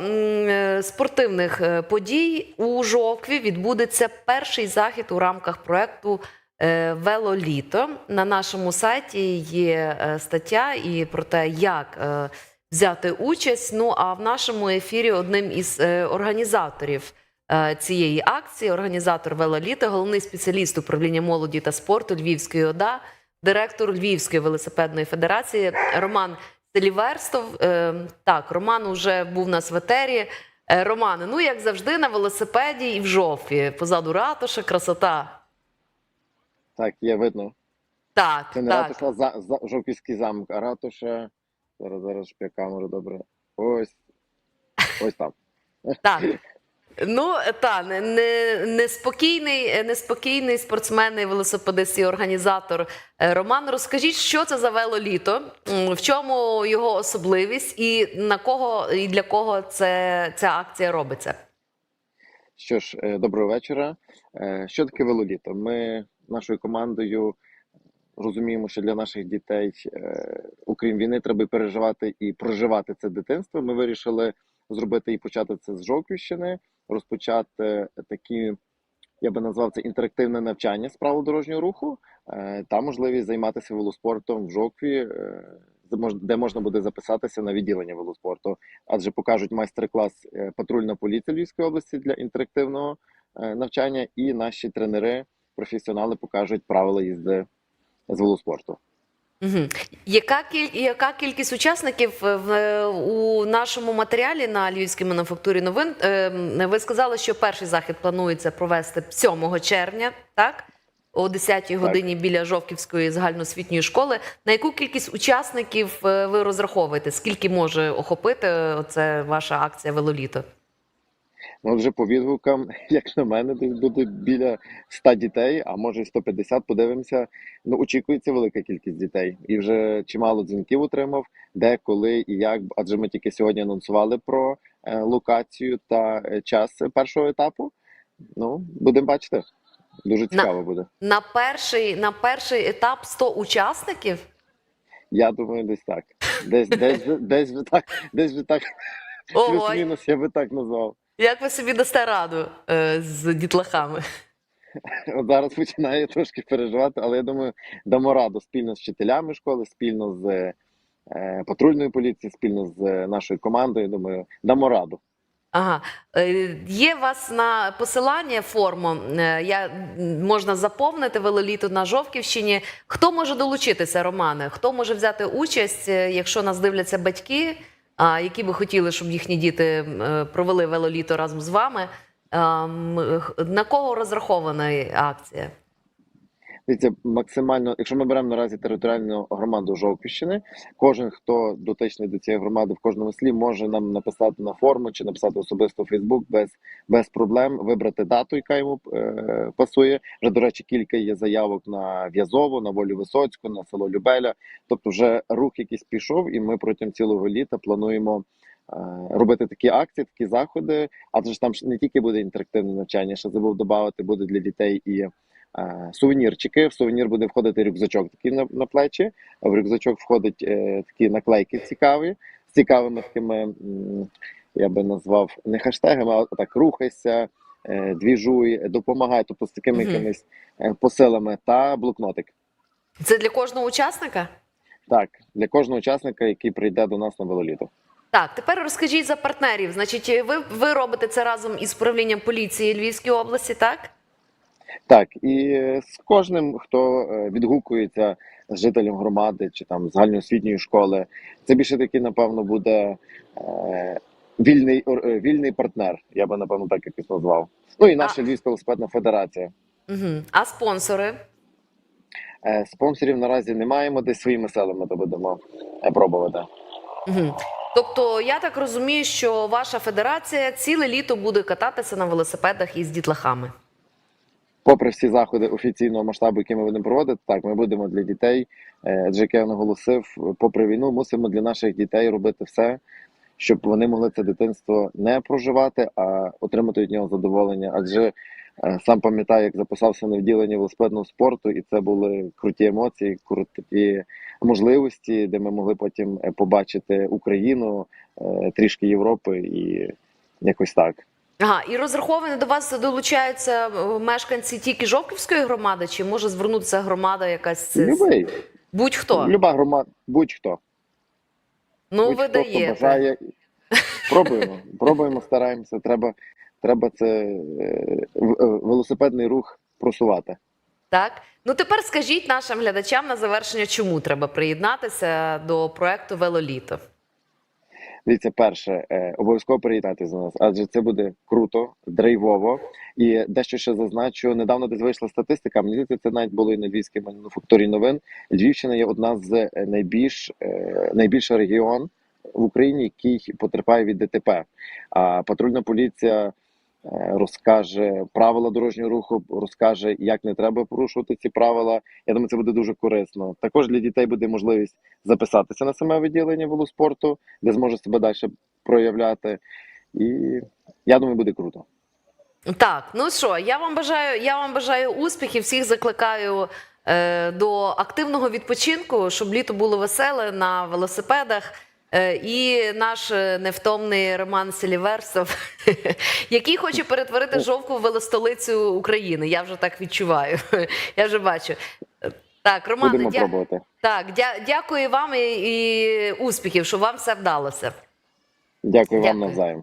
е, спортивних е, подій у Жовкві відбудеться перший захід у рамках проекту е, Велоліто. На нашому сайті є стаття і про те, як взяти участь. Ну а в нашому ефірі одним із організаторів цієї акції, організатор Велоліто, головний спеціаліст управління молоді та спорту Львівської ОДА, директор Львівської велосипедної федерації Роман Селіверстов. Е, Так, Роман уже був на нас в етері. Е, Романе, ну як завжди, на велосипеді і в жовтві. Позаду ратуша, красота. Так, є видно. Так, Це не так. ратуша, за, за, Жовківський замок, а ратуша. Зараз, зараз шпія камеру добре. Ось. Ось там. Так. Ну та не, не, неспокійний, неспокійний спортсмен, і велосипедист і організатор Е, Роман. Розкажіть, що це за велоліто, в чому його особливість, і на кого і для кого це ця акція робиться? Що ж, е, доброго вечора. Е, Що таке велоліто? Ми нашою командою розуміємо, що для наших дітей, окрім війни, треба переживати і проживати це дитинство. Ми вирішили зробити і почати це з Жовківщини, розпочати такі, я би назвав це інтерактивне навчання з правил дорожнього руху е, та можливість займатися велоспортом в Жовкві, е, де можна буде записатися на відділення велоспорту, адже покажуть майстер-клас е, патрульна поліція Львівської області для інтерактивного навчання, і наші тренери, професіонали покажуть правила їзди з велоспорту. Угу. Яка, кіль... Яка кількість учасників е, в... е, у нашому матеріалі на Львівській мануфактурі новин? Е, Ви сказали, що перший захід планується провести 7 червня, так? О 10-й годині біля Жовківської загальноосвітньої школи. На яку кількість учасників ви розраховуєте? Скільки може охопити оце ваша акція Велоліто? Ну, вже по відгукам, як на мене, десь буде біля 100 дітей, а може 150, подивимося. Ну, очікується велика кількість дітей. І вже чимало дзвінків отримав, де, коли і як. Адже ми тільки сьогодні анонсували про е, локацію та е, час першого етапу. Ну, будемо бачити. Дуже цікаво буде. На перший, на перший етап 100 учасників? Я думаю, десь так. Десь, десь, десь, десь так, десь так, плюс-мінус, я би так назвав. Як ви собі дасте раду е, з дітлахами? От зараз починаю трошки переживати, але я думаю, дамо раду спільно з вчителями школи, спільно з е, патрульною поліцією, спільно з е, нашою командою. Думаю, дамо раду. Ага, Е, є у вас на посилання форму, е, я, можна заповнити велоліто на Жовківщині. Хто може долучитися, Романе? Хто може взяти участь, якщо нас дивляться батьки, які би хотіли, щоб їхні діти е, провели велоліто разом з вами? М, На кого розрахована акція? Дивіться, максимально, якщо ми беремо наразі територіальну громаду Жовківщини, кожен, хто дотичний до цієї громади в кожному селі, може нам написати на форму чи написати особисто в Фейсбук без, без проблем, вибрати дату, яка йому е, пасує. Вже, до речі, кілька є заявок на В'язову, на Волю Висоцьку, на село Любеля. Тобто, вже рух якийсь пішов, і ми протягом цілого літа плануємо. е, Робити такі акції, такі заходи, адже ж там не тільки буде інтерактивне навчання, ще забув додати, буде для дітей і сувенірчики. В сувенір буде входити рюкзачок такий на, на плечі. а В рюкзачок входить е, такі наклейки цікаві, з цікавими такими, я би назвав не хештегами, а так рухайся, е, двіжуй, допомагай, тобто з такими Мгм. якимись е, посилами та блокнотик. Це для кожного учасника? Так, для кожного учасника, який прийде до нас на велоліто. Так, тепер розкажіть за партнерів. Значить, ви, ви робите це разом із управлінням поліції Львівської області, так? Так, і е, з кожним, хто е, відгукується з жителем громади чи там загальноосвітньої школи, це більше такий, напевно, буде е, вільний, вільний партнер. Я би напевно так якось назвав. Ну і наша Львівська велосипедна федерація. Угу. А спонсори? Е, спонсорів наразі не маємо, десь своїми силами то будемо пробувати. Угу. Тобто, я так розумію, що ваша федерація ціле літо буде кататися на велосипедах із дітлахами. Попри всі заходи офіційного масштабу, які ми будемо проводити, так ми будемо для дітей. Я наголосив, попри війну мусимо для наших дітей робити все, щоб вони могли це дитинство не проживати, а отримати від нього задоволення. Адже Е, Сам пам'ятаю, як записався на відділення велосипедного спорту, і це були круті емоції, круті можливості, де ми могли потім е, побачити Україну, е, трішки Європи і якось так. Ага, і розраховані до вас долучаються е, мешканці тільки Жовківської громади, чи може звернутися громада якась Любий, будь-хто? люба громада, будь-хто. Ну, будь-хто, ви даєте. бажає. Пробуємо, пробуємо, стараємося. Треба, треба це е, е, велосипедний рух просувати. Так. Ну тепер скажіть нашим глядачам на завершення, чому треба приєднатися до проекту Велоліто. Дивіться, перше, е, обов'язково приєднайтеся до нас, адже це буде круто, драйвово. І дещо ще зазначу, недавно десь вийшла статистика. Мені здається, це навіть було і на львівській мануфактурі новин. Львівщина є одна з найбільш найбільш е, регіон в Україні, який потерпає від ДТП. А патрульна поліція е, розкаже правила дорожнього руху, розкаже, як не треба порушувати ці правила. Я думаю, це буде дуже корисно. Також для дітей буде можливість записатися на саме відділення велоспорту, де зможе себе далі проявляти. І я думаю, буде круто. Так, ну що, я вам бажаю, я вам бажаю успіхів, всіх закликаю е, до активного відпочинку, щоб літо було веселе на велосипедах. Е, І наш е, невтомний Роман Селіверсов, який хоче перетворити жовку в велостолицю України. Я вже так відчуваю. Я вже бачу. Так, Роман, дя... так, дя... дякую вам і, і успіхів, що вам все вдалося. Дякую, вам Дякую. навзаєм.